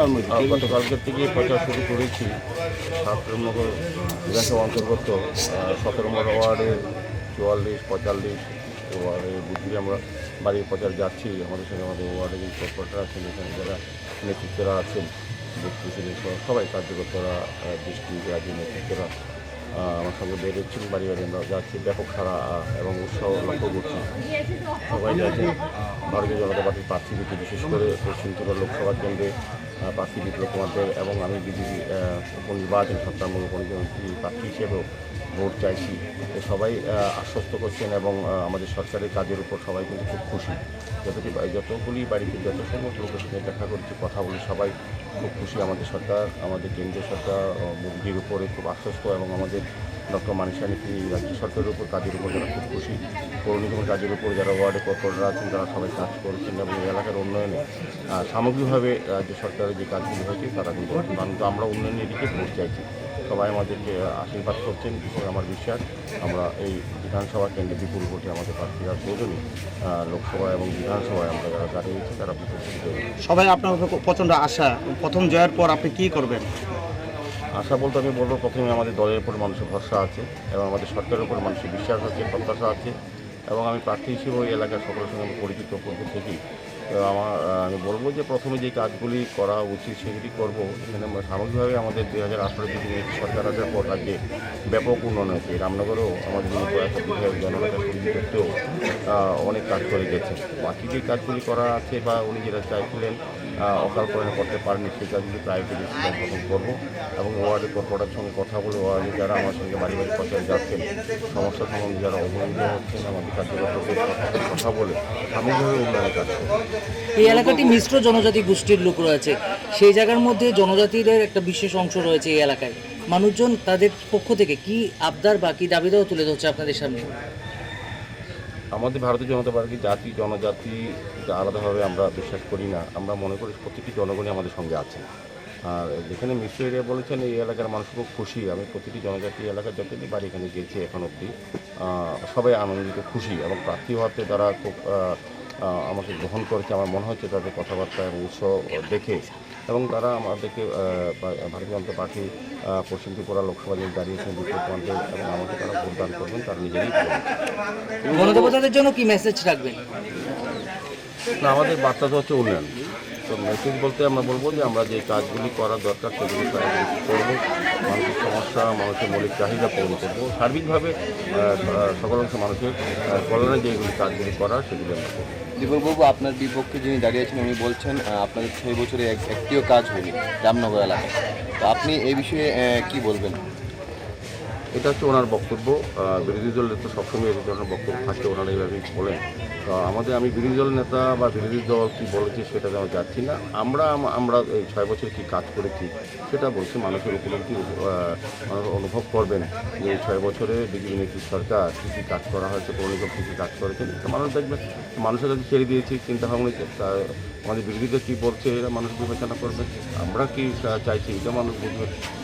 আর গতকালকের থেকে প্রচার শুরু করেছি। সাতনগর বিধানসভা অন্তর্গত সতেরো নম্বর ওয়ার্ডের চুয়াল্লিশ, পঁয়তাল্লিশ ওয়ার্ডের বুদ্ধি আমরা বাড়ির প্রচার যাচ্ছি। আমাদের সঙ্গে আমাদের ওয়ার্ডে যে কর্পোরেটর আছেন, এখানে যারা নেতৃত্বরা আছেন সবাই, কার্যকর্তারা ডিস্ট্রিক্ট রাজ্যের নেতৃত্বরা আমার সঙ্গে বেরোচ্ছেন বাড়ি বাড়ি আমরা যাচ্ছি, ব্যাপক সারা এবং উৎসাহ লক্ষ্য করছি। সবাই যাচ্ছেন, ভারতীয় জনতা পার্টির প্রার্থী বিশেষ করে পশ্চিম লোকসভা কেন্দ্রে প্রার্থী বিপ্লব কুমারদের এবং আমি বিজেপি উপনির্বাচন সত্তামূলক উপনির্বাচন প্রার্থী হিসেবেও ভোট চাইছি। সবাই আশ্বস্ত করছেন এবং আমাদের সরকারের কাজের উপর সবাই কিন্তু খুব খুশি। যতটি যতগুলি বাড়িতে, যত সমস্ত লোকের সঙ্গে দেখা করেছি, কথা বলি সবাই খুব খুশি। আমাদের সরকার, আমাদের কেন্দ্রীয় সরকার মোদিজির উপরে খুব আশ্বস্ত এবং আমাদের ডক্টর মানিসানি রাজ্য সরকারের উপর কাজের উপর যারা খুব খুশি। পৌর কাজের উপর যারা ওয়ার্ডে কর্পোরেটর আছেন, তারা সবাই কাজ করছেন এবং এই এলাকার উন্নয়নে সামগ্রিকভাবে রাজ্য সরকারের যে কাজগুলি হয়েছে, তারা কিন্তু কিন্তু আমরা উন্নয়নের দিকে ভোট চাইছি। সবাই আমাদেরকে আশীর্বাদ করছেন আমার বিশ্বাস, আমরা এই বিধানসভা কেন্দ্রে বিপুল ভোটে আমাদের প্রার্থীরা প্রয়োজনই লোকসভা এবং বিধানসভায় আমরা যারা দাঁড়িয়েছি, তারা। সবাই আপনার প্রচণ্ড আশা। প্রথম জয়ের পর আপনি কি করবেন? আশা বলতে আমি বলব প্রথমে আমাদের দলের উপর মানুষের ভরসা আছে এবং আমাদের সরকারের উপর মানুষের বিশ্বাস আছে, প্রত্যাশা আছে এবং আমি প্রার্থী হিসেবে ওই এলাকার সকলের সঙ্গে আমি পরিচিত পূর্ব থেকেই। তো আমার আমি বলব যে প্রথমে যে কাজগুলি করা উচিত সেগুলি করব। এখানে সামগ্রিকভাবে আমাদের দুই হাজার আঠারো থেকে সরকার আসার পর রাজ্যে ব্যাপক উন্নয়ন হয়েছে। রামনগরেও আমাদের প্রয়াত বিধায়ক দত্তও অনেক কাজ করে গেছে বাকি যে কাজগুলি করা আছে বা উনি যেটা চাইছিলেন অকাল করে করতে পারেনি সেই কাজগুলি প্রায়োরিটি বেশি প্রথম করব এবং ওয়ার্ডের কর্পোরেটার সঙ্গে কথা বলে ওয়ার্ডে যারা আমার সঙ্গে বাড়ি বাড়ি প্রচারে যাচ্ছেন, সমস্যা সম্বন্ধে যারা অবহিত হচ্ছেন, আমাদের কার্যকর্তাদের কথা বলে সামগ্রিকভাবে উন্নয়নের কাজ এই এলাকাটি মিশ্র জনজাতি গোষ্ঠীর লোক রয়েছে। সেই জায়গার মধ্যে জনজাতিদের একটা বিশেষ অংশ রয়েছে এই এলাকায়। মানুষজন তাদের পক্ষ থেকে কি আবদার বা কি দাবি দেওয়া তুলে ধরছে আপনাদের সামনে? আমাদের ভারতীয় জনতা পার্টি জাতি, জনজাতি আলাদাভাবে আমরা বিশ্বাস করি না। আমরা মনে করি প্রতিটি জনগণই আমাদের সঙ্গে আছে। আর যেখানে মিশ্র এরিয়া বলেছেন, এই এলাকার মানুষ খুব খুশি। আমি প্রতিটি জনজাতি এলাকার যতটি বাড়ি এখানে গেছি এখন অবধি সবাই আনন্দিত, খুশি এবং প্রার্থী হওয়াতে তারা খুব আমাকে গ্রহণ করেছে। আমার মনে হচ্ছে তাদের কথাবার্তা এবং উৎসাহ দেখে এবং তারা আমাদেরকে ভারতীয় জনতা পার্টি পশ্চিম ত্রিপুরা লোকসভা যে দাঁড়িয়েছেন বিপ্লব কুমারদের এবং আমাকে তারা ভোটদান করবেন তারা নিজেরই। গণদেবতাদের জন্য কি মেসেজ রাখবেন? না আমাদের বার্তা তো হচ্ছে উন্নয়ন। তো মেসেজ বলতে আমরা বলব যে আমরা যে কাজগুলি করার দরকার সেগুলি তারা করব। সমস্যা, মানুষের মৌলিক চাহিদা পূরণ করব। সার্বিকভাবে সকল অংশ মানুষের কল্যাণে যেগুলি কাজগুলি করার সেগুলি আমরা দীপকবাবু আপনার বিপক্ষে যিনি দাঁড়িয়েছেন উনি বলছেন আপনাদের ছয় বছরে এক একটিও কাজ হয়নি, রামনগর এলাকায়। তো আপনি এই বিষয়ে কি বলবেন? এটা হচ্ছে ওনার বক্তব্য বিরোধী দলের তো সবসময় এই ধরনের বক্তব্য থাকে, ওনারা এইভাবেই বলেন। আমাদের, আমি বিরোধী দল নেতা বা বিরোধী দল কী বলেছে সেটা আমি যাচ্ছি না। আমরা আমরা এই ছয় বছর কী কাজ করেছি সেটা বলছি, মানুষের উপলব্ধি অনুভব করবেন যে এই ছয় বছরে বিজেপি নেত্রী সরকার, কী কী কাজ করা হয়েছে পৌরনিগম কী কী কাজ করেছেন মানুষ দেখবেন, মানুষের কাছে ছেড়ে দিয়েছি, চিন্তা ভাবনা তা- আমাদের বিরোধীরা কী বলছে, এরা মানুষ বিবেচনা করবে। আমরা কী চাইছি, এটা মানুষ বুঝবে।